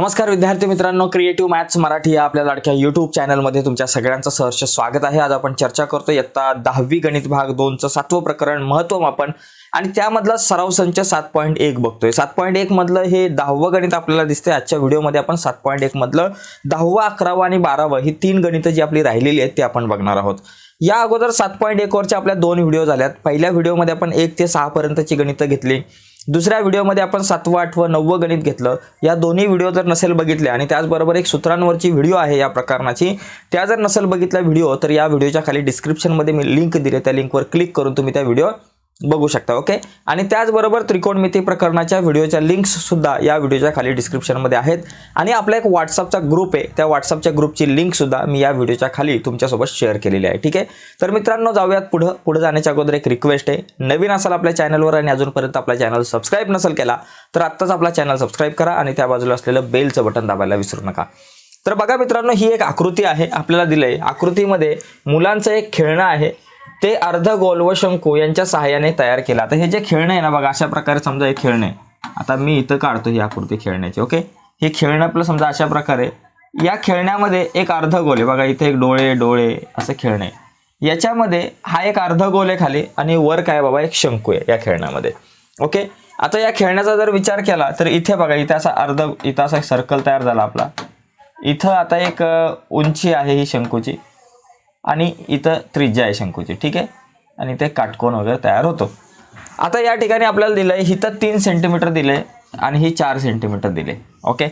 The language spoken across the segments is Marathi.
नमस्कार विद्यार्थी मित्रांनो क्रिएटिव्ह मॅथ्स मराठी या आपल्या लाडक्या युट्यूब चॅनलमध्ये तुमच्या सगळ्यांचं सहर्ष स्वागत आहे. आज आपण चर्चा करतो इयत्ता दहावी गणित भाग दोनचं सातवं प्रकरण महत्वमापन आणि त्यामधला सराव संच सात पॉईंट एक बघतोय. सात पॉईंट एक मधलं हे दहावं गणित आपल्याला दिसतंय. आजच्या व्हिडिओमध्ये आपण सात पॉईंट एक मधलं दहावं अकरावं आणि बारावं ही तीन गणितं जी आपली राहिलेली आहेत ते आपण बघणार आहोत. या अगोदर सात पॉईंट एकवरच्या आपल्या दोन व्हिडिओ झाल्यात. पहिल्या व्हिडिओमध्ये आपण एक ते सहापर्यंतची गणितं घेतली. दुसऱ्या व्हिडिओमध्ये आपण सातवं आठवं नववं गणित घेतलं. या दोन्ही व्हिडिओ जर नसेल बघितले आणि त्याचबरोबर एक सूत्रांवरची व्हिडिओ आहे या प्रकरणाची त्या जर नसेल बघितला व्हिडिओ तर या व्हिडिओच्या खाली डिस्क्रिप्शनमध्ये मी लिंक दिले त्या लिंकवर क्लिक करून तुम्ही त्या व्हिडिओ बघू शकता ओके? आणि त्याचबरोबर त्रिकोणमिती प्रकरणाच्या व्हिडिओच्या लिंक्स सुद्धा या व्हिडिओच्या खाली डिस्क्रिप्शनमध्ये आहेत. आणि आपला एक व्हॉट्सअपचा ग्रुप आहे. त्या व्हॉट्सअपच्या ग्रुपची लिंक सुद्धा मी या व्हिडिओच्या खाली तुमच्यासोबत शेअर केलेली आहे ठीक आहे? तर मित्रांनो जाऊयात पुढं. पुढे जाण्याच्या अगोदर एक रिक्वेस्ट आहे. नवीन असाल आपल्या चॅनलवर आणि अजूनपर्यंत आपला चॅनल सबस्क्राईब नसेल केला तर आत्ताच आपला चॅनल सबस्क्राईब करा आणि त्या बाजूला असलेलं बेलचं बटन दाबायला विसरू नका. तर बघा मित्रांनो ही एक आकृती आहे. आपल्याला दिलंय. आकृतीमध्ये मुलांचं एक खेळणं आहे. ते अर्ध गोल व शंकू यांच्या सहाय्याने तयार केला. तर हे जे खेळणं आहे ना बघा अशा प्रकारे समजा हे खेळणं आहे. आता मी इथं काढतो ही आकृती खेळण्याची ओके? हे खेळणं आपलं समजा अशा प्रकारे या खेळण्यामध्ये एक अर्ध गोल आहे. बघा इथे एक डोळे डोळे असं खेळणं आहे. याच्यामध्ये हा एक अर्ध गोल आहे खाली आणि वर काय बाबा एक शंकू आहे या खेळण्यामध्ये ओके? आता या खेळण्याचा जर विचार केला तर इथे बघा इथे असा अर्ध इथं असा एक सर्कल तयार झाला आपला. इथं आता एक उंची आहे ही शंकूची. आणि इथं त्रिज्या आहे शंकूची ठीक आहे? आणि ते काटकोन वगैरे तयार होतो. आता या ठिकाणी आपल्याला दिलं आहे इथं तीन सेंटीमीटर दिले आणि ही चार सेंटीमीटर दिले ओके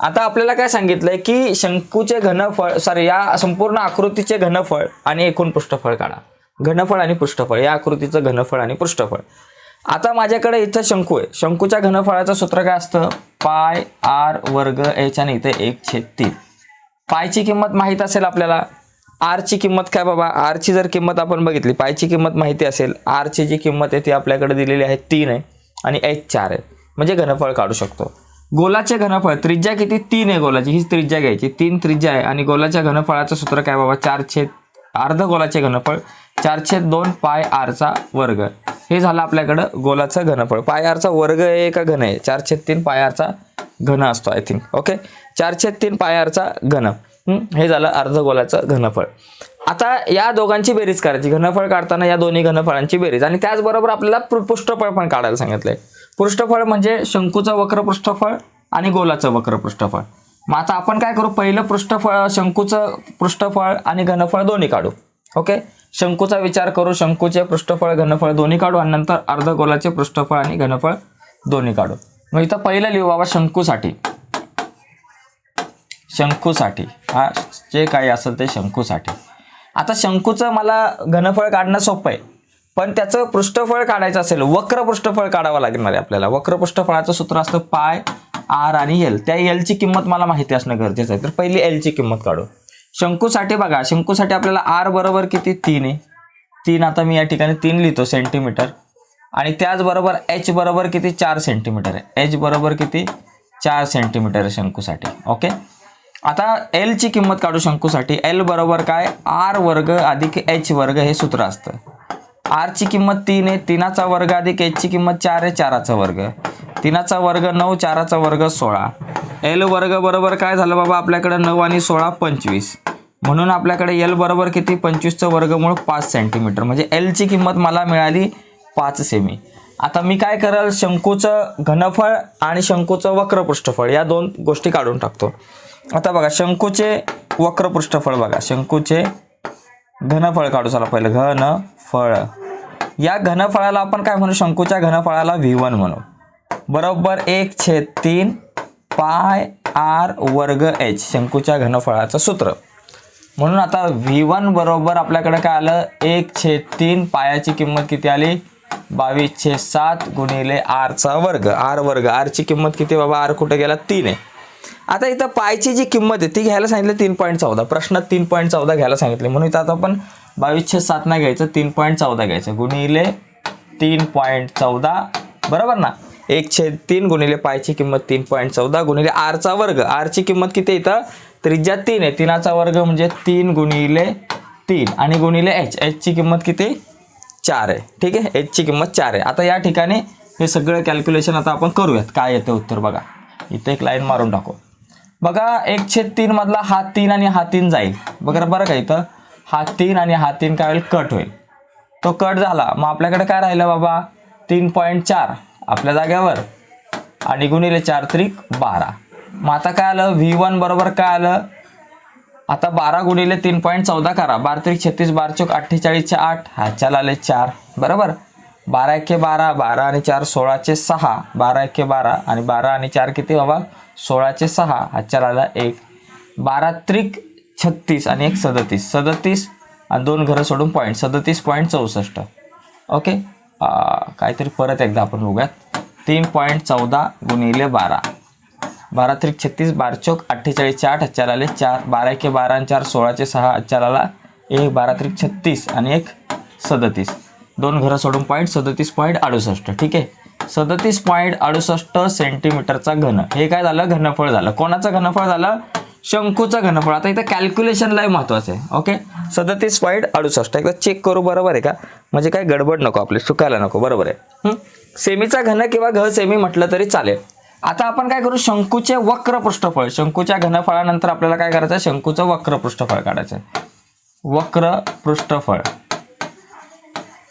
आता आपल्याला काय सांगितलं आहे की शंकूचे घनफळ सॉरी या संपूर्ण आकृतीचे घनफळ आणि एकूण पृष्ठफळ काढा. घनफळ आणि पृष्ठफळ या आकृतीचं घनफळ आणि पृष्ठफळ. आता माझ्याकडे इथं शंकू आहे. शंकूच्या घनफळाचं सूत्र काय असतं? पाय आर वर्ग एच आणि इथे एक छेद तीन. पायची किंमत माहीत असेल आपल्याला? आरची किंमत काय बाबा? आरची जर किंमत आपण बघितली पायची किंमत माहिती असेल आरची जी किंमत आहे ती आपल्याकडे दिलेली आहे तीन आहे आणि एच चार आहे. म्हणजे घनफळ काढू शकतो. गोलाचे घनफळ त्रिज्या किती? तीन आहे गोलाची. हीच त्रिज्या घ्यायची. तीन त्रिज्या आहे आणि गोलाच्या घनफळाचं सूत्र काय बाबा? चार अर्ध गोलाचे घनफळ चारशे दोन पाय आरचा वर्ग. हे झालं आपल्याकडं गोलाचं घनफळ. पाय आरचा वर्ग आहे का घन आहे? चार तीन पाय आरचा घन असतो आय थिंक ओके चार तीन पाय आरचा घन. हे? झालं अर्धगोलाचं घनफळ. आता या दोघांची बेरीज करायची. घनफळ काढताना या दोन्ही घनफळांची बेरीज. आणि त्याचबरोबर आपल्याला पृष्ठफळ पण काढायला सांगितलंय. पृष्ठफळ म्हणजे शंकूचं वक्र पृष्ठफळ आणि गोलाचं वक्र पृष्ठफळ मग आता आपण काय करू? पहिलं पृष्ठफळ शंकूचं पृष्ठफळ आणि घनफळ दोन्ही काढू. ओके? शंकूचा विचार करू. शंकूचे पृष्ठफळ घनफळ दोन्ही काढू आणि नंतर अर्धगोलाचे पृष्ठफळ आणि घनफळ दोन्ही काढू. मग इथं पहिलं लिहू बाबा शंकूसाठी. शंकूसाठी. हा जे काही असेल ते शंकूसाठी. आता शंकूचं मला घनफळ काढणं सोपं आहे पण त्याचं पृष्ठफळ काढायचं असेल वक्र पृष्ठफळ काढावं लागणार आहे आपल्याला. वक्र पृष्ठफळाचं सूत्र असतं पाय आर आणि एल. त्या एलची किंमत मला माहिती असणं गरजेचं आहे. तर पहिली एलची किंमत काढू. शंकूसाठी बघा शंकूसाठी आपल्याला आर बरोबर किती? तीन आहे. तीन आता मी या ठिकाणी तीन लिहितो सेंटीमीटर. आणि त्याचबरोबर एच बरोबर किती? चार सेंटीमीटर आहे. एच बरोबर किती? चार सेंटीमीटर आहे शंकूसाठी. ओके? आता एल ची किंमत काढू शंकूसाठी एल बरोबर काय? आर वर्ग अधिक एच वर्ग हे सूत्र असतं. आर ची किंमत तीन आहे. तीनाचा वर्ग अधिक एच ची किंमत चार आहे. चाराचा वर्ग. तीनाचा वर्ग नऊ चाराचा वर्ग सोळा. एल वर्ग बरोबर काय झालं बाबा? आपल्याकडे नऊ आणि सोळा पंचवीस. म्हणून आपल्याकडे एल बरोबर किती? पंचवीसचं वर्गमूळ पाच सेंटीमीटर म्हणजे एल ची किंमत मला मिळाली पाच सेमी आता मी काय करेल? शंकूचं घनफळ आणि शंकूचं वक्र पृष्ठफळ या दोन गोष्टी काढून टाकतो. आता बघा शंकूचे वक्र पृष्ठफळ बघा. शंकूचे घनफळ काढू. चला पहिलं घन फळ या घनफळाला आपण काय म्हणू? शंकूच्या घनफळाला व्ही वन म्हणू. बरोबर एक छेद तीन पाय आर वर्ग एच शंकूच्या घनफळाचं सूत्र. म्हणून आता व्ही वन बरोबर आपल्याकडे काय आलं? एक छेद तीन पायाची किंमत किती आली? बावीस छेद सात गुणिले आरचा वर्ग. आर वर्ग. आरची किंमत किती बाबा? आर कुठे गेला? तीन आहे. आता इथं पायची जी किंमत आहे ती घ्यायला सांगितली तीन पॉईंट चौदा. प्रश्नात तीन पॉईंट चौदा घ्यायला सांगितले. म्हणून इथं आता आपण बावीस सात ना घ्यायचं तीन पॉईंट चौदा घ्यायचं. गुणिले तीन पॉईंट चौदा. बरोबर ना? एक छेद तीन गुणिले पायची किंमत तीन पॉईंट चौदा गुणिले आरचा वर्ग. आरची किंमत किती आहे इथं? त्रिज्या तीन आहे. तीनाचा वर्ग म्हणजे तीन गुणिले तीन. आणि गुणिले एच एचची किंमत किती? चार आहे. ठीक आहे? एचची किंमत चार आहे. आता या ठिकाणी हे सगळं कॅल्क्युलेशन आता आपण करूयात. काय येतं उत्तर बघा. इथे एक लाईन मारून टाकू. बघा एक छेद तीन मधला हा तीन आणि हा तीन जाईल. बघा बरं का इथं? हा तीन आणि हा तीन काय होईल? कट होईल. तो कट झाला. मग आपल्याकडे काय राहिलं बाबा? तीन पॉईंट चार. आपल्या जाग्यावर आणि गुणिले चार त्रिक बारा. मग आता काय आलं? व्ही वन बरोबर काय आलं? आता बारा गुणिले तीन पॉईंट चौदा करा. बारा त्रिक छत्तीस बारा चौक अठ्ठेचाळीसच्या आठ. ह्याच्याला आले चार. बरोबर? बारा एके बारा बारा आणि चार सोळाचे सहा. बारा एके बारा आणि बारा आणि चार किती बाबा? सोळाचे सहा. आजच्या आला एक. बारा त्रिक छत्तीस आणि एक सदतीस. सदतीस आणि दोन घरं सोडून पॉईंट सदतीस पॉईंट चौसष्ट. ओके? काहीतरी परत एकदा आपण बघूयात. तीन पॉईंट चौदा गुणिले बारा. बारा त्रिक छत्तीस बार चौक अठ्ठेचाळीसचे आठ हच्चार आले चार. बारा एके बारा आणि चार सोळाचे सहा. हच्चार आला एक. बारा त्रिक छत्तीस आणि एक सदतीस. दोन घरं सोडून पॉईंट सदतीस पॉईंट अडुसष्ट ठीक आहे? सदतीस पॉईंट अडुसष्ट सेंटीमीटरचा घन. हे काय झालं? घनफळ झालं. कोणाचं घनफळ झालं? शंकूचं घनफळ. आता इथं कॅल्क्युलेशनलाही महत्त्वाचं आहे ओके सदतीस पॉईंट अडुसष्ट. एकदा चेक करू बरोबर आहे का? म्हणजे काय गडबड नको आपले चुकायला नको बरोबर आहे. सेमीचा घन किंवा घ सेमी म्हटलं तरी चालेल. आता आपण काय करू? शंकूचे वक्र पृष्ठफळ शंकूच्या घनफळानंतर आपल्याला काय करायचं? शंकूचं वक्र पृष्ठफळ काढायचं आहे. वक्र पृष्ठफळ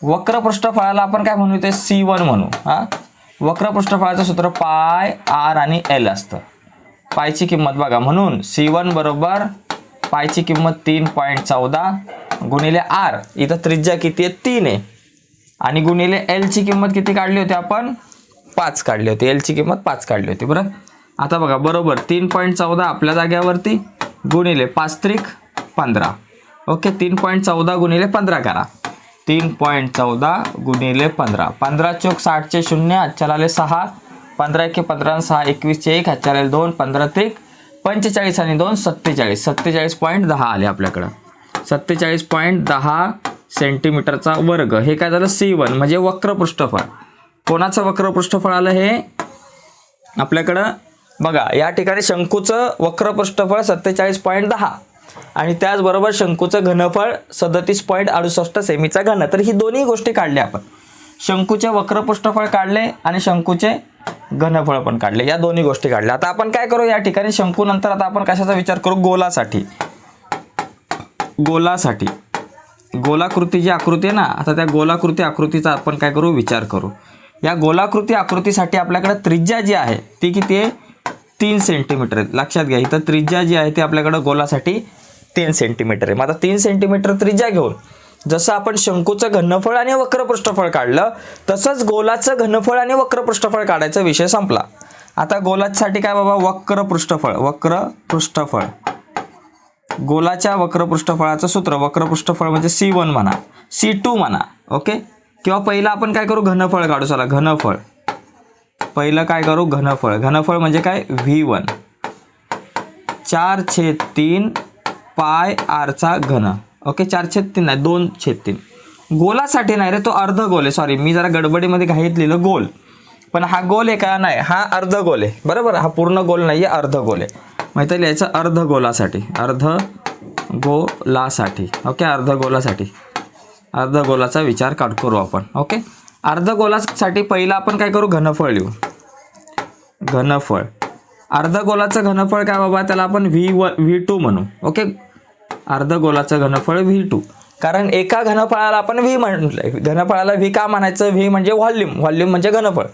वक्र पृष्ठफळाला आपण काय म्हणू ते सी वन म्हणू हा? वक्र पृष्ठफळाचं सूत्र पाय आर आणि एल असतं. पायची किंमत बघा म्हणून सी वन बरोबर पायची किंमत तीन पॉईंट चौदा गुणिले आर. इथं त्रिज्या किती आहे? तीन आहे. आणि गुणिले एलची किंमत किती काढली होती आपण? पाच काढली होती. एलची किंमत पाच काढली होती बरं? आता बघा बरोबर तीन पॉईंट चौदा आपल्या जाग्यावरती गुणिले पाच त्रिक पंधरा. ओके तीन पॉईंट चौदा गुणिले पंधरा करा. तीन पॉईंट चौदा गुणिले पंधरा. पंधरा चौक साठचे शून्य हातच्याला आले सहा. पंधरा एके पंधरा सहा एकवीसचे एक अच्छाले आले दोन पंधरा त्रिक पंचेचाळीस आणि दोन सत्तेचाळीस. सत्तेचाळीस पॉईंट दहा आले आपल्याकडं. सत्तेचाळीस पॉईंट दहा सेंटीमीटरचा वर्ग. हे काय झालं? सी वन म्हणजे वक्र पृष्ठफळ कोणाचं वक्र पृष्ठफळ आलं हे? आपल्याकडं बघा या ठिकाणी शंकूचं वक्र पृष्ठफळ सत्तेचाळीस पॉईंट दहा. आणि त्याचबरोबर शंकूचं घनफळ सदतीस पॉईंट अडुसष्ट सेमीचा घन. तर ही दोन्ही गोष्टी काढल्या आपण. शंकूचे वक्रपृष्ठफळ काढले आणि शंकूचे घनफळ पण काढले. या दोन्ही गोष्टी काढल्या. आता आपण काय करू या ठिकाणी? शंकू नंतर आता आपण कशाचा विचार करू? गोलासाठी. गोलासाठी. गोलाकृती जी आकृती आहे ना आता त्या गोलाकृती आकृतीचा आपण काय करू? विचार करू. या गोलाकृती आकृतीसाठी आपल्याकडे त्रिज्या जी आहे ती किती आहे? तीन सेंटीमीटर लक्षात घ्या इथं त्रिज्या जी आहे ती आपल्याकडं गोलासाठी तीन सेंटीमीटर आहे. मग आता तीन सेंटीमीटर त्रिज्या घेऊन जसं आपण शंकूचं घनफळ आणि वक्रपृष्ठफळ काढलं तसंच गोलाचं घनफळ आणि वक्रपृष्ठफळ काढायचा विषय संपला. आता गोलासाठी काय बाबा? वक्र पृष्ठफळ वक्र पृष्ठफळ गोलाच्या वक्रपृष्ठफळाचं सूत्र वक्रपृष्ठफळ म्हणजे सी वन म्हणा सी टू म्हणा ओके? किंवा पहिलं आपण काय करू? घनफळ काढू. चला घनफळ. पहिलं काय करू? घनफळ. घनफळ म्हणजे काय? V one. चार छेद तीन पाय आरचा घन. ओके चार छेद तीन नाही दोन छेद तीन. गोलासाठी नाही रे तो अर्ध गोल आहे. सॉरी मी जरा गडबडीमध्ये घाईत लिहिलं गोल. पण हा गोल आहे का? नाही हा अर्ध गोल आहे. बरोबर? हा पूर्ण गोल नाही आहे अर्ध गोल आहे. माहिती लिहायचं? अर्ध गोलासाठी. अर्ध गोलासाठी. ओके अर्ध गोलासाठी. अर्ध गोलाचा विचार काढ करू आपण. ओके अर्ध गोलासाठी पहिलं आपण काय करू? घनफळ लिहू. घनफळ. अर्ध गोलाचं घनफळ काय बाबा? त्याला आपण व्ही व व्ही टू म्हणू. ओके अर्ध गोलाचं घनफळ व्ही टू. कारण एका घनफळाला आपण व्ही म्हटलंय. घनफळाला व्ही का म्हणायचं? व्ही म्हणजे व्हॉल्यूम. व्हॉल्यूम म्हणजे घनफळ.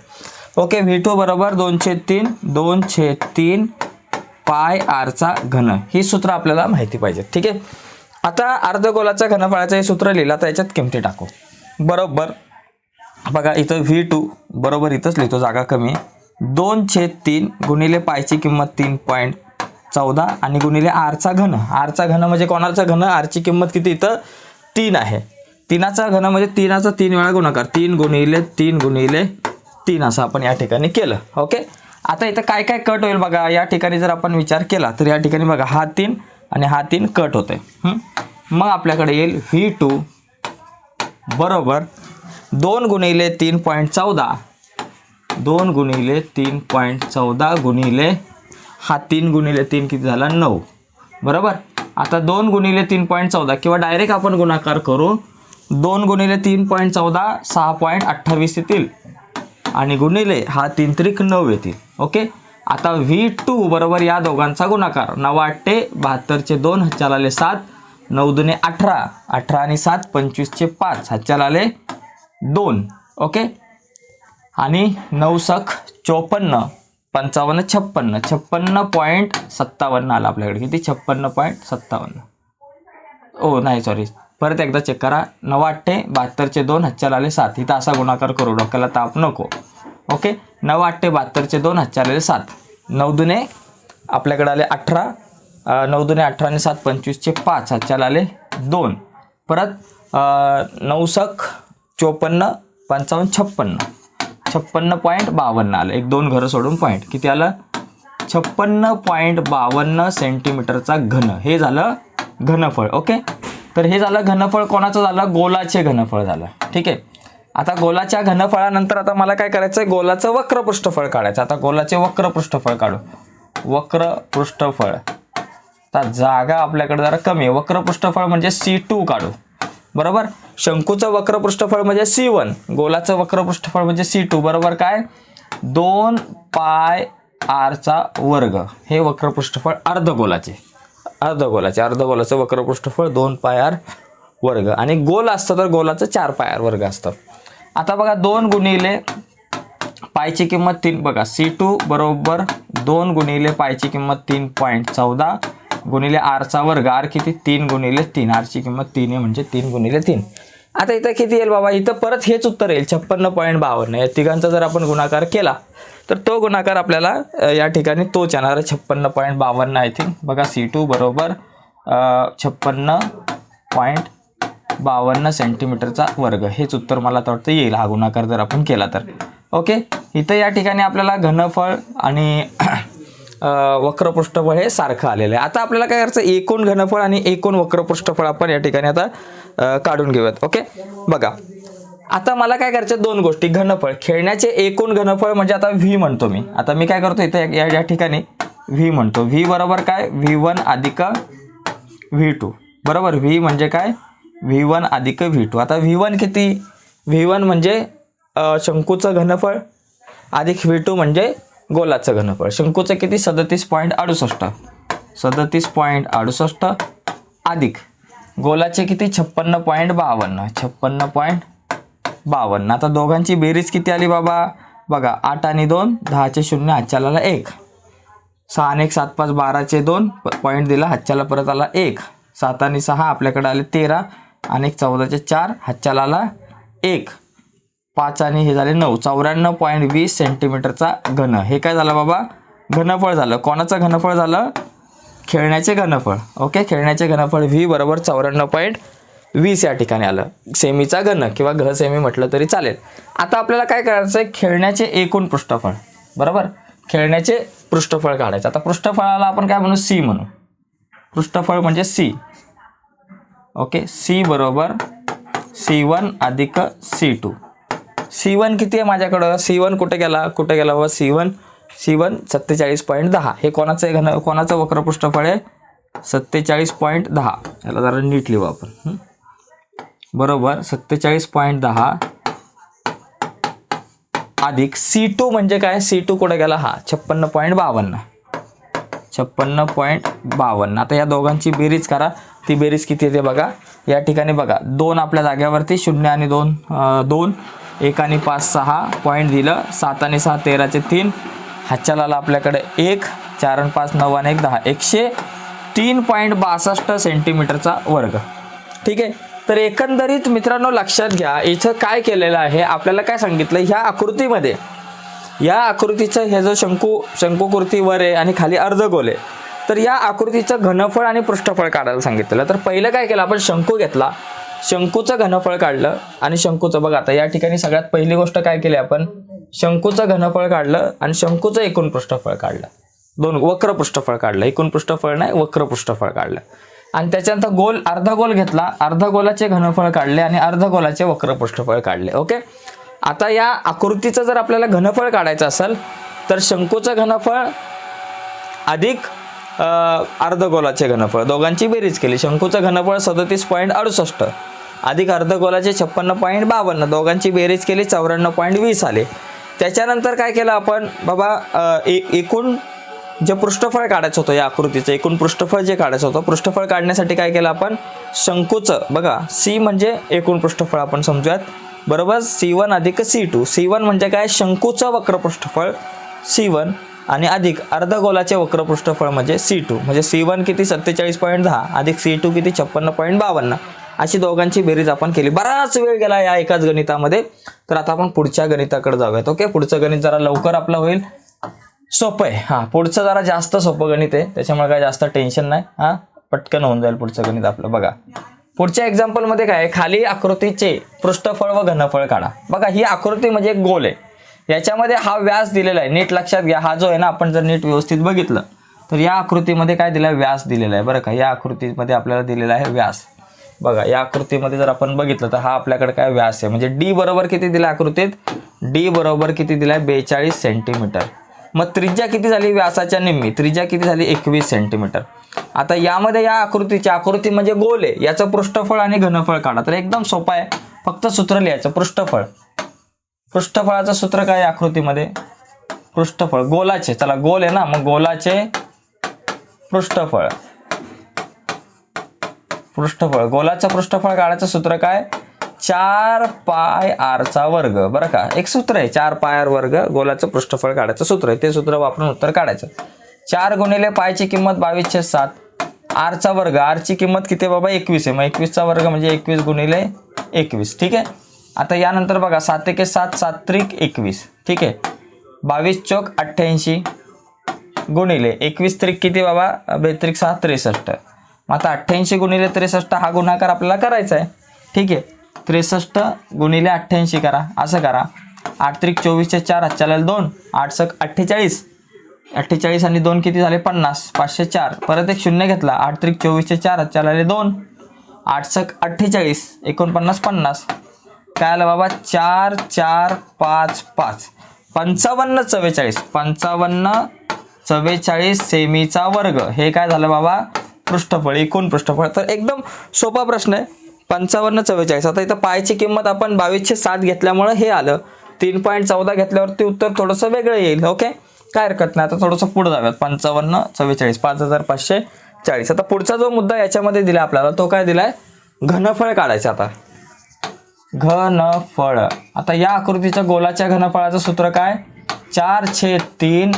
ओके व्ही टू बरोबर दोन छेद तीन दोन छेद तीन पाय आरचा घन. ही सूत्र आपल्याला माहिती पाहिजे. ठीक आहे? आता अर्धगोलाच्या घनफळाचं हे सूत्र लिहिलं तर याच्यात किमती टाकू. बरोबर. बघा इथं व्ही टू बरोबर इथंच लिहितो जागा कमी. आहे दोन छेद तीन गुणिले पायची किंमत तीन पॉईंट चौदा आणि गुणिले आरचा घन. आरचा घन म्हणजे कोणाचा घन? आरची किंमत किती? इथं तीन आहे. तीनाचा घन म्हणजे तीनाचा तीन वेळा गुणाकार. तीन गुणिले तीन गुणिले तीन असं आपण या ठिकाणी केलं. ओके? आता इथं काय काय कट होईल बघा? या ठिकाणी जर आपण विचार केला तर या ठिकाणी बघा हा तीन आणि हा तीन कट होते मग आपल्याकडे येईल व्ही टू बरोबर दोन गुणिले तीन पॉईंट चौदा. दोन गुणिले तीन पॉईंट चौदा गुणिले हा तीन गुणिले तीन किती झाला? नऊ. बरोबर? आता दोन गुणिले तीन पॉईंट चौदा किंवा डायरेक्ट आपण गुणाकार करू दोन गुणिले तीन पॉईंट चौदा सहा पॉईंट अठ्ठावीस येतील. आणि गुणिले हा तीन त्रिक नऊ येतील. ओके? आता व्ही टू बरोबर या दोघांचा गुणाकार. नऊ अठ्ठे बहात्तरचे दोन हातच्याला आले सात नऊ दुने अठरा. अठरा आणि सात पंचवीसचे पाच हातच्याला आले दोन. ओके? आणि नऊ सख चोपन्न. पंचावन्न छप्पन्न. छप्पन्न पॉईंट सत्तावन्न आलं आपल्याकडे. किती? छप्पन्न पॉईंट सत्तावन्न. ओ नाही सॉरी परत एकदा चेक करा. नऊ अठ्ठे बहात्तरचे दोन हच्च्याला आले सात. इथं असा गुणाकार करू. डोक्याला ताप नको. ओके? नऊ अठ्ठे बहात्तरचे दोन हच्च्याला आले सात. नऊ दुने आपल्याकडे आले अठरा. नऊ दुने अठरा आणि सात पंचवीसचे पाच. हच्च्याला आले दोन. परत अ, नऊ सख चोपन्न पंचावन्न छप्पन्न. छप्पन्न पॉईंट बावन्न आलं. एक दोन घरं सोडून पॉईंट किती आलं? छप्पन्न पॉईंट बावन्न सेंटीमीटरचा घन. हे झालं घनफळ. ओके तर हे झालं घनफळ कोणाचं झालं? गोलाचे घनफळ झालं. ठीक आहे? आता गोलाच्या घनफळानंतर आता मला काय करायचं आहे गोलाचं वक्र पृष्ठफळ काढायचं. आता गोलाचे वक्र पृष्ठफळ काढू. वक्र पृष्ठफळ आता जागा आपल्याकडे जरा कमी आहे. वक्र पृष्ठफळ म्हणजे सी टू काढू. बरोबर? शंकूचं वक्र पृष्ठफळ म्हणजे सी वन गोलाचं वक्र पृष्ठफळ म्हणजे सी टू बरोबर काय? दोन पाय आरचा वर्ग. हे वक्र पृष्ठफळ अर्धगोलाचे. अर्धगोलाचे. अर्धगोलाचं वक्र पृष्ठफळ दोन पाय आर वर्ग. आणि गोल असतं तर गोलाचं चार पाय आर वर्ग असतं. आता बघा दोन गुणिले पायची किंमत तीन. बघा सी टू बरोबर दोन गुणिले पायची किंमत तीन पॉईंट चौदा. गुणिले आरचा वर्ग आर किती? तीन गुणिले तीन. आरची किंमत तीन आहे म्हणजे तीन गुणिले तीन. आता इथं किती येईल बाबा? इथं परत हेच उत्तर येईल. छप्पन्न पॉईंट बावन्न. या तिघांचा जर आपण गुणाकार केला तर तो गुणाकार आपल्याला या ठिकाणी तोच येणार आहे. छप्पन्न पॉईंट बावन्न आय थिंक बघा सी टू बरोबर छप्पन्न पॉईंट बावन्न सेंटीमीटरचा वर्ग. हेच उत्तर मला तर वाटतं येईल हा गुणाकार जर आपण केला तर. ओके इथं या ठिकाणी आपल्याला घनफळ आणि वक्रपृष्ठफळ हे सारखं आलेलं आहे. आता आपल्याला काय करायचं? एकूण घनफळ आणि एकूण वक्रपृष्ठफळ आपण या ठिकाणी आता काढून घेऊयात. ओके? बघा. आता मला काय करायचं दोन गोष्टी. घनफळ. खेळण्याचे एकूण घनफळ म्हणजे आता व्ही म्हणतो मी. आता मी काय करतो इथे या या ठिकाणी व्ही म्हणतो. व्ही बरोबर काय? व्ही वन अधिक व्ही टू. बरोबर? व्ही म्हणजे काय? व्ही वन अधिक व्ही टू. आता व्ही वन किती? व्ही वन म्हणजे शंकूचं घनफळ. अधिक व्ही टू म्हणजे गोलाचं घनफळ. शंकूचं किती? सदतीस पॉईंट अडुसष्ट. सदतीस पॉईंट अडुसष्ट अधिक. गोलाचे किती? छप्पन्न पॉईंट बावन्न. छप्पन्न पॉईंट बावन्न. आता दोघांची बेरीज किती आली बाबा? बघा आठ आणि दोन दहाचे शून्य हातच्याला एक. सहा आणि एक सात पाच बाराचे दोन पॉईंट दिला हातच्याला परत आला एक. सात आणि सहा आपल्याकडे आले तेरा आणि एक चौदाचे चार हातच्याला आला एक. पाच आणि हे झाले नऊ. चौऱ्याण्णव पॉईंट वीस सेंटीमीटरचा घन. हे काय झालं बाबा? घनफळ झालं. कोणाचं घनफळ झालं? खेळण्याचे घनफळ. ओके? खेळण्याचे घनफळ व्ही बरोबर चौऱ्याण्णव पॉईंट वीस या ठिकाणी आलं. सेमीचा घन किंवा घ सेमी म्हटलं तरी चालेल. आता आपल्याला काय करायचं आहे? खेळण्याचे एकूण पृष्ठफळ. बरोबर? खेळण्याचे पृष्ठफळ काढायचं. आता पृष्ठफळाला आपण काय म्हणू? सी म्हणू. पृष्ठफळ म्हणजे सी. ओके? सी बरोबर सी वन अधिक सी टू. सी वन किती आहे माझ्याकडं? सी वन कुठे गेला? कुठे गेला बाबा? C one. सी वन सत्तेचाळीस पॉईंट दहा. हे कोणाचं आहे? घन कोणाचं वक्रपृष्ठफळ आहे? सत्तेचाळीस पॉईंट दहा. याला जरा नीट लिहू आपण. बरोबर सत्तेचाळीस पॉईंट दहा. अधिक सी टू म्हणजे काय? सी टू कुठे गेला? हा छप्पन्न पॉईंट बावन्न. छप्पन्न पॉईंट बावन्न. आता या दोघांची बेरीज करा. ती बेरीज किती येते बघा. या ठिकाणी बघा. दोन आपल्या जाग्यावरती शून्य आणि दोन दोन. एक आणि पाच सहा पॉईंट दिलं. सात आणि सहा तेराचे तीन. हातच्याला आपल्याकडे एक. चार आणि पाच नऊ आणि एक दहा. एकशे तीन पॉईंट बासष्ट सेंटीमीटरचा वर्ग. ठीक आहे? तर एकंदरीत मित्रांनो लक्षात घ्या इथं काय केलेलं आहे? आपल्याला काय सांगितलं? ह्या आकृतीमध्ये. या आकृतीचं हे जो शंकू शंकुकृती वर आहे आणि खाली अर्धगोल आहे. तर या आकृतीचं घनफळ आणि पृष्ठफळ काढायला सांगितलेलं. तर पहिलं काय केलं? आपण शंकू घेतला. शंकूचं घनफळ काढलं. आणि शंकूचं बघा आता या ठिकाणी सगळ्यात पहिली गोष्ट काय केली आपण? शंकूचं घनफळ काढलं आणि शंकूचं एकूण पृष्ठफळ काढलं. दोन वक्र पृष्ठफळ काढलं. एकूण पृष्ठफळ नाही वक्र पृष्ठफळ काढलं. आणि त्याच्यानंतर गोल अर्धगोल घेतला. अर्धगोलाचे घनफळ काढले आणि अर्धगोलाचे वक्र पृष्ठफळ काढले. ओके? आता या आकृतीचं जर आपल्याला घनफळ काढायचं असेल तर शंकूचं घनफळ अधिक अर्धगोलाचे घनफळ. दोघांची बेरीज केली. शंकूचं घनफळ सदतीस पॉईंट अडुसष्ट. अधिक अर्धगोलाचे छप्पन्न पॉईंट बावन्न. दोघांची बेरीज केली चौऱ्याण्णव पॉईंट वीस आले. त्याच्यानंतर काय केलं आपण? बाबा ए एकूण जे पृष्ठफळ काढायचं होतं या आकृतीचं एकूण पृष्ठफळ जे काढायचं होतं पृष्ठफळ काढण्यासाठी काय केलं आपण? शंकूचं बघा सी म्हणजे एकूण पृष्ठफळ आपण समजूयात. बरोबर? सी वन अधिक सी टू. सी वन म्हणजे काय? शंकूचं वक्र पृष्ठफळ सी वन आणि अधिक अर्धगोलाचे वक्र पृष्ठफळ म्हणजे सी टू म्हणजे सी वन किती सत्तेचाळीस पॉईंट दहा अधिक सी टू किती छप्पन्न पॉईंट बावन्न. अशी दोघांची बेरीज आपण केली. बराच वेळ गेला या एकाच गणितामध्ये. तर आता आपण पुढच्या गणिताकडे जाऊयात ओके? पुढचं गणित जरा लवकर आपलं होईल. सोपं आहे. हां पुढचं जरा जास्त सोपं गणित आहे. त्याच्यामुळे काय जास्त टेन्शन नाही. हां पटकन होऊन जाईल पुढचं गणित आपलं. बघा. पुढच्या एक्झाम्पलमध्ये काय आहे? खाली आकृतीचे पृष्ठफळ व घनफळ काढा. बघा ही आकृती म्हणजे एक गोल आहे. याच्यामध्ये हा व्यास दिलेला आहे. नीट लक्षात घ्या. हा जो आहे ना आपण जर नीट व्यवस्थित बघितलं तर या आकृतीमध्ये काय दिलं आहे व्यास दिलेला आहे बरं का. या आकृतीमध्ये आपल्याला दिलेला आहे व्यास. बघा या आकृतीमध्ये जर आपण बघितलं तर हा आपल्याकडे काय व्यास आहे? म्हणजे डी बरोबर किती दिला आकृतीत? डी बरोबर किती दिला आहे? बेचाळीस सेंटीमीटर. मग त्रिज्या किती झाली व्यासाच्या निम्मी? त्रिज्या किती झाली? एकवीस सेंटीमीटर. आता यामध्ये या आकृतीची आकृती म्हणजे गोल आहे. याचं पृष्ठफळ आणि घनफळ काढा. तर एकदम सोपं आहे. फक्त सूत्र लिहायचं. पृष्ठफळ. पृष्ठफळाचं सूत्र काय आहे आकृतीमध्ये? पृष्ठफळ. गोलाचे. चला गोल आहे ना? मग गोलाचे पृष्ठफळ. पृष्ठफळ. गोलाचं पृष्ठफळ काढायचं सूत्र काय? चार पाय आरचा वर्ग. बरं का? एक सूत्र आहे. चार पाय आर वर्ग गोलाचं पृष्ठफळ काढायचं सूत्र आहे. ते सूत्र वापरून उत्तर काढायचं. चार गुणिले पायची किंमत बावीसशे सात. आरचा वर्ग. आरची किंमत किती आहे बाबा? एकवीस आहे. मग एकवीसचा वर्ग म्हणजे एकवीस गुणिले एकवीस. ठीक आहे? आता यानंतर बघा सात एके सात सात त्रिक एकवीस. ठीक आहे? बावीस चौक अठ्ठ्याऐंशी गुणिले एकवीस त्रिक किती बाबा? बेत्रिक सहा त्रेसष्ट. मग आता अठ्ठ्याऐंशी गुणिले त्रेसष्ट हा गुणाकार आपल्याला करायचा आहे. ठीक आहे? त्रेसष्ट गुणिले अठ्ठ्याऐंशी करा. असं करा. आठ त्रिक चोवीसचे चार हातच्याला दोन. आठ सक अठ्ठेचाळीस. अठ्ठेचाळीस आणि दोन किती झाले? पन्नास. पाचशे चार. परत एक शून्य घेतला. आठ त्रिक चोवीसचे चार हातच्याला दोन. आठ सक अठ्ठेचाळीस. एकोणपन्नास पन्नास. काय आलं बाबा? चार चार पाच पाच. पंचावन्न चव्वेचाळीस. पंचावन्न चव्वेचाळीस सेमीचा वर्ग. हे काय झालं बाबा? पृष्ठफळ एकूण पृष्ठफळ. तर एकदम सोपा प्रश्न आहे. पंचावन्न चव्वेचाळीस. आता इथं पायची किंमत आपण बावीसशे सात घेतल्यामुळं हे आलं. तीन पॉईंट चौदा घेतल्यावरती उत्तर थोडंसं वेगळं येईल. ओके? काय हरकत नाही. आता थोडंसं पुढं जाऊयात. पंचावन्न चव्वेचाळीस. पाच हजार पाचशे चाळीस. आता पुढचा जो मुद्दा याच्यामध्ये दिला आपल्याला तो काय दिला आहे घनफळ काढायचं आता. घनफळ. आता या आकृतीच्या गोलाच्या घनफळाचं सूत्र काय? चार छेद तीन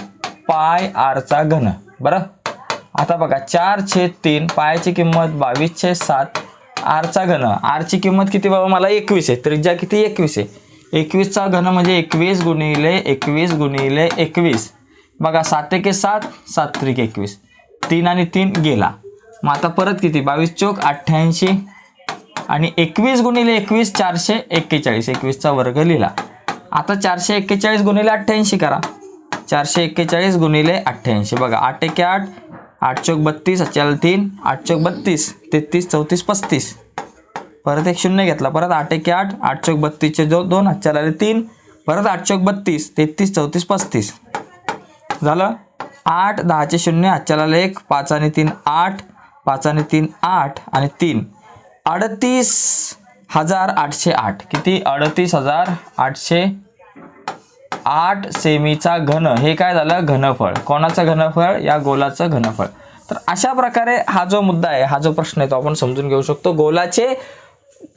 पाय आरचा घन. बरं? आता बघा चार छेद तीन पायाची किंमत बावीस छेद सात आरचा घन. आरची किंमत किती बाबा? मला एकवीस आहे. त्रिज्या किती? एकवीस आहे. एकवीसचा घन म्हणजे एकवीस गुणिले एकवीस गुणिले एकवीस. बघा सात एके सात सात त्रिक एकवीस. तीन आणि तीन गेला. मग आता परत किती? बावीस चौक अठ्ठ्याऐंशी. आणि एकवीस गुणिले एकवीस चारशे एक्केचाळीस. एकवीसचा वर्ग लिहिला. आता चारशे एक्केचाळीस गुणिले अठ्ठ्याऐंशी करा. चारशे एक्केचाळीस गुणिले अठ्ठ्याऐंशी. बघा आठ एके आठ आठ चौक बत्तीस अचाल तीन आठ चौक बत्तीस तेहतीस चौतीस पस्तीस. परत एक शून्य घेतला. परत आठ एके आठ आठ चौक बत्तीसचे जो दोन हातच्याला आले तीन परत आठ चौक बत्तीस तेहतीस चौतीस पस्तीस. झालं? आठ दहाचे शून्य हातच्याला आले एक पाच आणि तीन आठ पाच आणि तीन आठ आणि तीन. अडतीस हजार आठशे आठ. किती? अडतीस हजार आठशे आठ सेमीचा घन. हे काय झालं? घनफळ. कोणाचं घनफळ? या गोलाचं घनफळ. तर अशा प्रकारे हा जो मुद्दा आहे हा जो प्रश्न आहे तो आपण समजून घेऊ शकतो. गोलाचे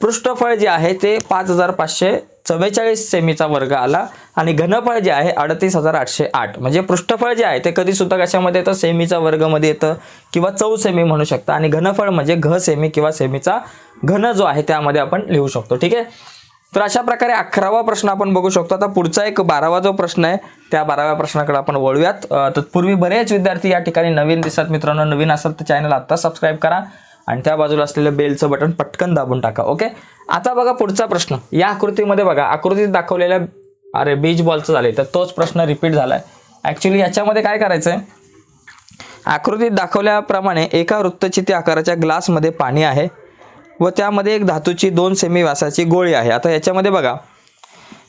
पृष्ठफळ जे आहे ते पाच हजार पाचशे चव्वेचाळीस सेमीचा वर्ग आला आणि घनफळ जे आहे अडतीस हजार आठशे आठ. म्हणजे पृष्ठफळ जे आहे ते कधीसुद्धा कशामध्ये येतं? सेमीचा वर्गमध्ये येतं किंवा चौ सेमी म्हणू शकता. आणि घनफळ म्हणजे घ सेमी किंवा सेमीचा घन जो आहे त्यामध्ये आपण लिहू शकतो. ठीक आहे? तर अशा प्रकारे अकरावा प्रश्न आपण बघू शकतो. आता पुढचा एक बारावा जो प्रश्न आहे त्या बाराव्या प्रश्नाकडे आपण वळूयात. तत्पूर्वी बरेच विद्यार्थी या ठिकाणी नवीन दिसतात मित्रांनो नवीन असाल तर चॅनल आत्ता सबस्क्राईब करा. आणि त्या बाजूला असलेलं बेलचं बटन पटकन दाबून टाका ओके? आता बघा पुढचा प्रश्न. या आकृतीमध्ये बघा आकृतीत दाखवलेल्या अरे बीच बॉलचं झाले तर तोच प्रश्न रिपीट झालाय. ॲक्च्युली याच्यामध्ये काय करायचं आहे आकृतीत दाखवल्याप्रमाणे एका वृत्तचिती आकाराच्या ग्लासमध्ये पाणी आहे व त्यामध्ये एक धातूची दोन सेमी व्यासाची गोळी आहे. आता याच्यामध्ये बघा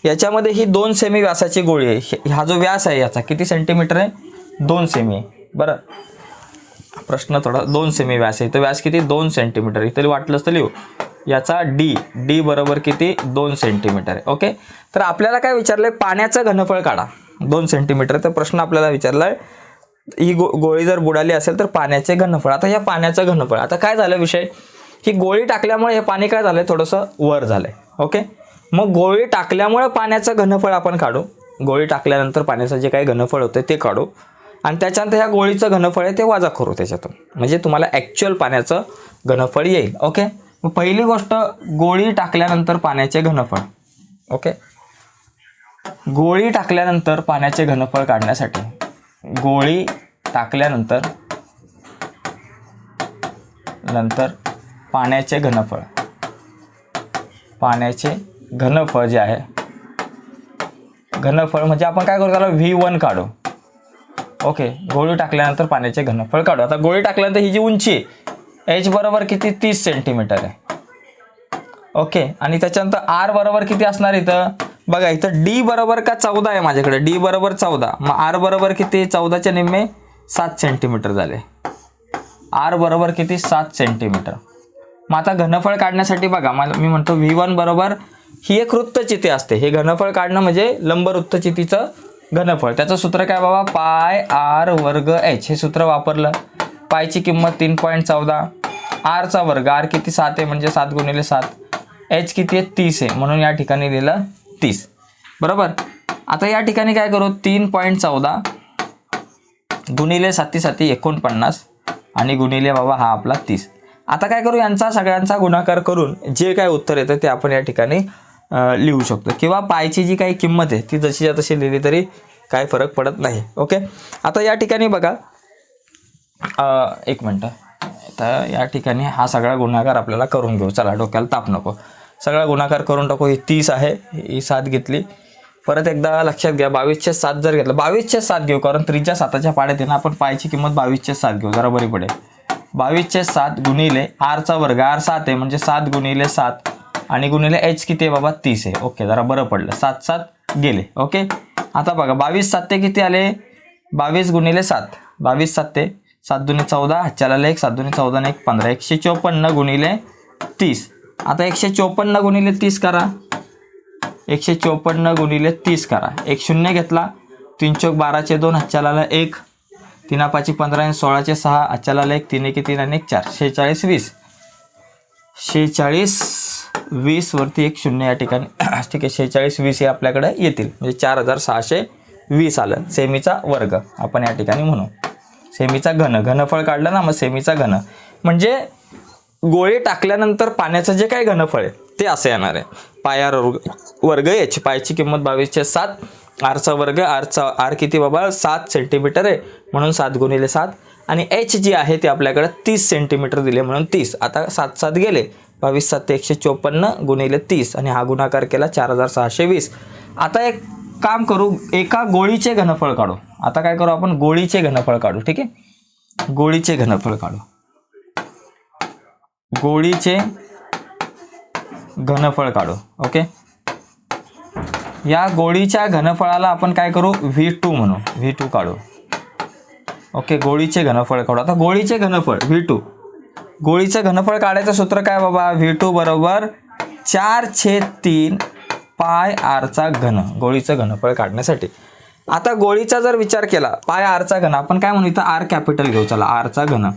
याच्यामध्ये ही दोन सेमी व्यासाची गोळी आहे. हे- हा जो व्यास आहे याचा किती सेंटीमीटर आहे? दोन सेमी आहे. बरं. प्रश्न थोडा दोन सेमी व्यास आहे. तर व्यास किती? दोन सेंटीमीटर आहे तरी वाटलंच तर लिहू. याचा डी डी बरोबर किती? दोन सेंटीमीटर आहे. ओके तर आपल्याला काय विचारलंय? पाण्याचं घनफळ काढा. दोन सेंटीमीटर तर प्रश्न आपल्याला विचारलाय ही गो गोळी जर बुडाली असेल तर पाण्याचे घनफळ. आता या पाण्याचं घनफळ आता काय झालं विषय? ही गोळी टाकल्यामुळे हे पाणी काय झालंय? थोडंसं वर झालंय. ओके मग गोळी टाकल्यामुळे पाण्याचं घनफळ आपण काढू. गोळी टाकल्यानंतर पाण्याचं जे काही घनफळ होतं ते काढू. आणि त्याच्यानंतर ह्या गोळीचं घनफळ आहे ते वाजा करू त्याच्यातून. म्हणजे तुम्हाला ॲक्च्युअल पाण्याचं घनफळ येईल ओके मग पहिली गोष्ट गोळी टाकल्यानंतर पाण्याचे घनफळ ओके गोळी टाकल्यानंतर पाण्याचे घनफळ काढण्यासाठी गोळी टाकल्यानंतर नंतर पाण्याचे घनफळ. पाण्याचे घनफळ जे आहे घनफळ म्हणजे आपण काय करू त्याला व्ही वन काढू. ओके गोळी टाकल्यानंतर पाण्याचे घनफळ काढू. आता गोळी टाकल्यानंतर ही जी उंची आहे एच बरोबर किती? तीस सेंटीमीटर आहे. ओके आणि त्याच्यानंतर आर बरोबर किती असणार इथं? बघा इथं डी बरोबर का चौदा आहे माझ्याकडे? डी बरोबर चौदा. मग आर बरोबर किती? चौदाच्या निम्मे सात सेंटीमीटर झाले. आर बरोबर किती? सात सेंटीमीटर मग आता घनफळ काढण्यासाठी बघा मला मी म्हणतो व्ही वन बरोबर ही एक वृत्तचिती असते. हे घनफळ काढणं म्हणजे लंब वृत्तचितीचं घनफळ. त्याचं सूत्र काय बाबा? पाय आर वर्ग एच. हे सूत्र वापरलं. पायची किंमत तीन पॉईंट चौदा. आरचा वर्ग. आर किती सात आहे? म्हणजे सात गुणिले सात. एच किती आहे? तीस आहे. म्हणून या ठिकाणी लिहिलं तीस. बरोबर? आता या ठिकाणी काय करू? तीन पॉईंट चौदा गुणिले साती साती एकोणपन्नास आणि गुणिले बाबा हा आपला तीस. आता काय करू? यांचा सगळ्यांचा गुणाकार करून जे काय उत्तर येतं ते आपण या ठिकाणी लिहू शकतो. किंवा पायची जी काही किंमत आहे ती जशीच्या तशी लिहिली तरी काय फरक पडत नाही. ओके? आता या ठिकाणी बघा. एक मिनटं. तर या ठिकाणी हा सगळा गुणाकार आपल्याला करून घेऊ. चला डोक्याला ताप नको. सगळा गुणाकार करून टाकू. ही तीस आहे. ही सात घेतली. परत एकदा लक्षात घ्या. बावीसशे सात जर घेतलं. बावीसशे सात घेऊ कारण त्रीच्या साताच्या पाड्यात आहे ना. आपण पायची किंमत बावीसशे सात घेऊ. जरा बरी पडेल. बावीसशे सात गुणिले आरचा वर्ग. आर सात आहे म्हणजे सात गुणिले सात. आणि गुणिले एच किती आहे बाबा? तीस आहे. ओके जरा बरं पडलं. सात सात गेले. ओके आता बघा बावीस सात ते किती आले? बावीस गुणिले सात. बावीस सात ते सात दुने चौदा हच्च्याला एक. सात दुने चौदा आणि एक पंधरा. एकशे चोपन्न गुणिले तीस. आता एकशे चोपन्न गुणिले तीस करा. एकशे चोपन्न गुणिले तीस करा. एक शून्य घेतला. तीन चौक बाराचे दोन हच्च्याला एक. तीन पाची पंधरा आणि सोळाचे सहा हच्च्याला एक. तीन एके तीन आणि एक चार. शेहेचाळीस वीस. शेहेचाळीस वीसवरती एक शून्य या ठिकाणी. ठीक आहे शेहेचाळीस वीस हे आपल्याकडे येतील. म्हणजे चार हजार सहाशे वीस आलं. सेमीचा वर्ग. आपण या ठिकाणी म्हणू. सेमीचा घन. घनफळ काढलं ना मग सेमीचा घन. म्हणजे गोळी टाकल्यानंतर पाण्याचं जे काय घनफळ आहे ते असं येणार आहे. पायार वर्ग एच. पायची किंमत बावीसशे सात. आरचा वर्ग आरचा आर किती बाबा सात सेंटीमीटर आहे. म्हणून सात गुणिले सात. आणि एच जी आहे ती आपल्याकडे तीस सेंटीमीटर दिले म्हणून तीस. आता सात सात गेले. बावीस सात एकशे चोपन्न गुणिले तीस आणि हा गुणाकार केला चार हजार सहाशे वीस. आता एक काम करू एका गोळीचे घनफळ काढू. आता काय करू आपण? गोळीचे घनफळ काढू ठीक आहे? गोळीचे घनफळ काढू. गोळीचे घनफळ काढू ओके? या गोळीच्या घनफळाला आपण काय करू? व्ही टू म्हणू. व्ही टू काढू. ओके गोळीचे घनफळ काढू. आता गोळीचे घनफळ व्ही टू. गोळीचं घनफळ काढायचं सूत्र काय बाबा? व्ही टू बरोबर चार छेद तीन पाय आरचा घन गोळीचं घनफळ काढण्यासाठी. आता गोळीचा जर विचार केला पाय आरचा घन आपण काय म्हणू इथं? आर कॅपिटल घेऊ चला आरचा घन.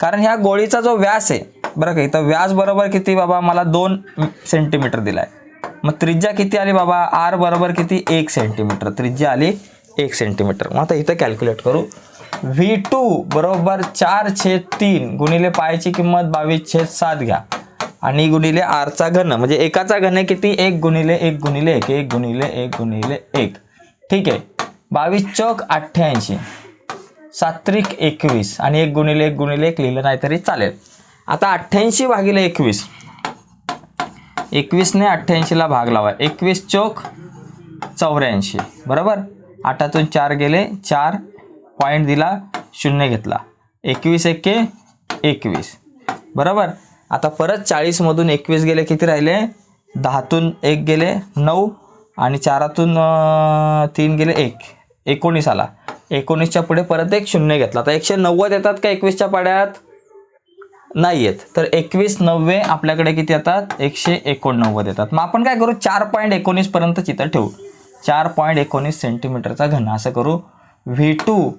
कारण ह्या गोळीचा जो व्यास आहे बरं का इथं व्यास बरोबर किती बाबा? मला दोन सेंटीमीटर दिलाय. मग त्रिज्या किती आली बाबा? आर बरोबर किती? एक सेंटीमीटर त्रिज्या आली एक सेंटीमीटर मग आता इथं कॅल्क्युलेट करू. व्ही टू बरोबर चार छेद तीन गुणिले पायची किंमत बावीस छेद सात घ्या. आणि गुणिले आरचा घन म्हणजे एकाचा घन किती? एक गुणिले एक गुणिले एक एक गुणिले एक गुणिले एक. ठीक आहे. बावीस चौक अठ्ठ्याऐंशी. सात्रिक एकवीस आणि एक गुणिले एक गुणिले एक लिहिलं नाही तरी चालेल. आता अठ्ठ्याऐंशी भागिले एकवीस. एकवीसने अठ्ठ्याऐंशीला भाग लावा. एकवीस चौक चौऱ्याऐंशी. बरोबर? आठातून चार गेले चार. पॉईंट दिला शून्य घेतला. एकवीस एके एकवीस. बरोबर? आता परत चाळीसमधून एकवीस गेले किती राहिले? दहातून एक गेले नऊ. आणि चारातून तीन गेले एक. एकोणीस आला. एकोणीसच्या पुढे परत एक शून्य घेतला. आता एकशे नव्वद येतात का एकवीसच्या पाड्यात? नाही येत. तर एकवीस नव्वे आपल्याकडे किती येतात? एकशे एकोणनव्वद येतात. मग आपण काय करू? चार पॉईंट एकोणीसपर्यंत चित्र ठेवू. चार पॉईंट एकोणीस सेंटीमीटरचा घन. असं करू. व्ही टू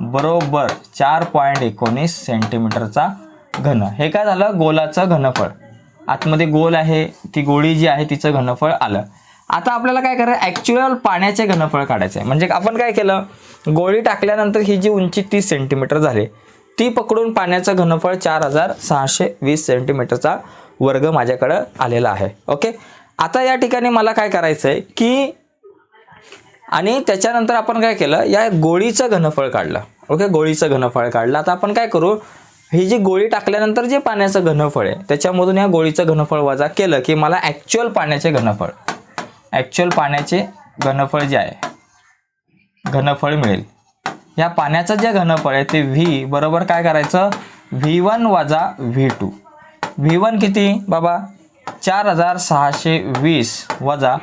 बरोबर चार पॉईंट एकोणीस सेंटीमीटरचा घन. हे काय झालं? गोलाचं घनफळ. आतमध्ये गोल आहे ती गोळी जी आहे तिचं घनफळ आलं. आता आपल्याला काय करायचं? ॲक्च्युअल पाण्याचे घनफळ काढायचं आहे म्हणजे आपण काय केलं? गोळी टाकल्यानंतर ही जी उंची तीस सेंटीमीटर झाली ती पकडून पाण्याचं घनफळ चार हजार सहाशे वीस सेंटीमीटरचा वर्ग माझ्याकडं आलेला आहे. ओके आता या ठिकाणी मला काय करायचं आहे की आणि त्याच्यानंतर आपण काय केलं या गोळीचं घनफळ काढलं. ओके गोळीचं घनफळ काढलं. आता आपण काय करू ही जी गोळी टाकल्यानंतर जे पाण्याचं घनफळ आहे त्याच्यामधून या गोळीचं घनफळ वजा केलं की मला ॲक्च्युअल पाण्याचे घनफळ ॲक्च्युअल पाण्याचे घनफळ जे आहे घनफळ मिळेल. या पाण्याचं जे घनफळ आहे ते व्ही बरोबर काय करायचं? व्ही वन वजा व्ही टू व्ही वन किती? बाबा चार हजार सहाशे वीस वजा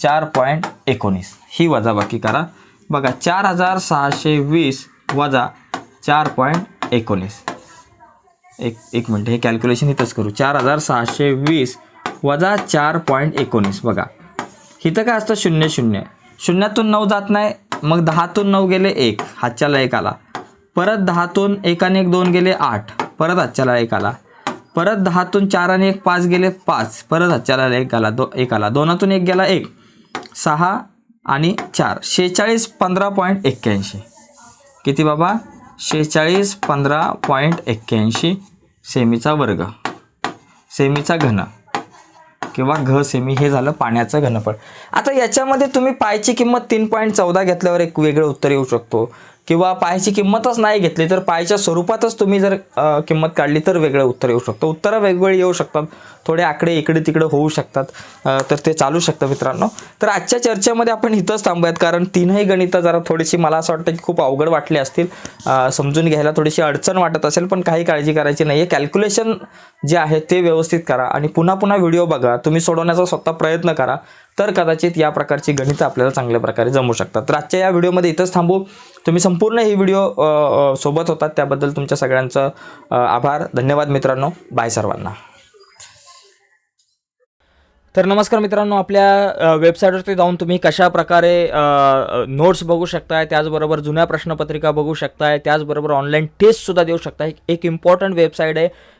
चार पॉईंट एकोणीस. ही वजाबाकी करा. बघा चार हजार सहाशे वीस वजा चार पॉईंट एकोणीस. एक एक मिनटं हे कॅल्क्युलेशन इथंच करू. चार हजार सहाशे वीस वजा चार पॉईंट एकोणीस बघा. इथं काय असतं? शून्य शून्य. शून्यातून नऊ जात नाही मग दहातून नऊ गेले एक हातच्याला एक आला. परत दहातून एक आणि एक दोन गेले आठ परत हातच्याला एक आला. परत दहातून चार आणि एक पाच गेले पाच परत हातच्याला एक आला दो एक आला. दोनातून एक गेला एक. सहा आणि चार. शेहेचाळीस पंधरा पॉईंट एक्क्याऐंशी. किती बाबा? शेहेचाळीस पंधरा पॉईंट एक्क्याऐंशी सेमीचा वर्ग. सेमीचा घन. किंवा घ सेमी हे झालं पाण्याचं घनफळ. आता याच्यामध्ये तुम्ही पायची किंमत तीन पॉईंट चौदा घेतल्यावर एक वेगळं उत्तर येऊ शकतो. किंवा पायाची किंमतच नाही घेतली तर पायच्या स्वरूपातच तुम्ही जर किंमत काढली तर वेगळं उत्तर येऊ शकतं. उत्तरं वेगवेगळी येऊ शकतात. थोडे आकडे इकडे तिकडे होऊ शकतात. तर ते चालू शकतं मित्रांनो. तर आजच्या चर्चेमध्ये आपण इथंच थांबूयात कारण तीनही गणितं जरा थोडीशी मला असं वाटतं की खूप अवघड वाटली असतील. समजून घ्यायला थोडीशी अडचण वाटत असेल पण काही काळजी करायची नाही आहे कॅल्क्युलेशन जे आहे ते व्यवस्थित करा आणि पुन्हा पुन्हा व्हिडिओ बघा. तुम्ही सोडवण्याचा स्वतः प्रयत्न करा. तर कदाचित या प्रकारची गणितं आपल्याला चांगल्या प्रकारे जमू शकतात. तर आजच्या या व्हिडिओमध्ये इथंच थांबू. तुम्ही संपूर्ण ही व्हिडिओ सोबत होतात. त्याबद्दल तुमच्या सगळ्यांचं आभार. धन्यवाद मित्रांनो. बाय सर्वांना. तर नमस्कार मित्रांनो. आपल्या वेबसाईटवरती जाऊन तुम्ही कशा प्रकारे नोट्स बघू शकताय त्याचबरोबर जुन्या प्रश्नपत्रिका बघू शकताय त्याचबरोबर ऑनलाईन टेस्टसुद्धा देऊ शकताय. एक इम्पॉर्टंट वेबसाईट आहे.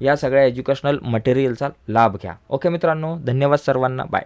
या सगळ्या एज्युकेशनल मटेरियलचा लाभ घ्या. ओके मित्रांनो धन्यवाद सर्वांना. बाय